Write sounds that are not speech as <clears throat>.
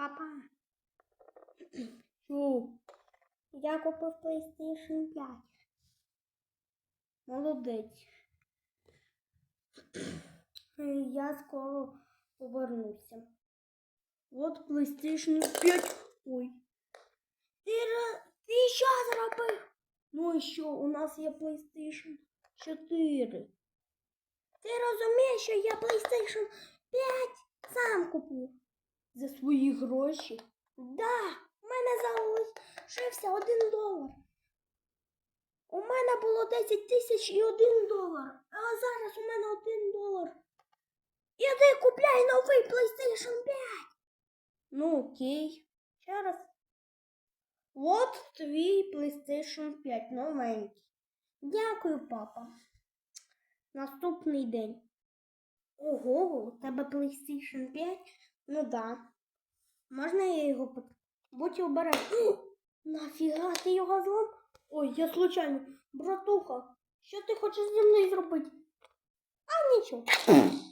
Папа. Що? Я купив PlayStation 5. Молодець. <clears throat> Я скоро повернуся. От PlayStation 5. Ой. Ти, ти що зробив? Ну і що, у нас є PlayStation 4. Ти розумієш, що я PlayStation 5 сам купив за свої гроші? Да, у мене залишився один долар. У мене було 10 тисяч і один долар. А зараз у мене один долар. Іди купляй новий PlayStation 5. Ну, окей. Ще раз. От твій PlayStation 5 новенький. Дякую, папа. Наступний день. Ого, у тебе PlayStation 5? Ну да. Можна я його под... Будь обережний. <gasps> Нафіга ти його злом? Ой, я случайно. Братуха, що ти хочеш зі мною зробити? А нічого. <coughs>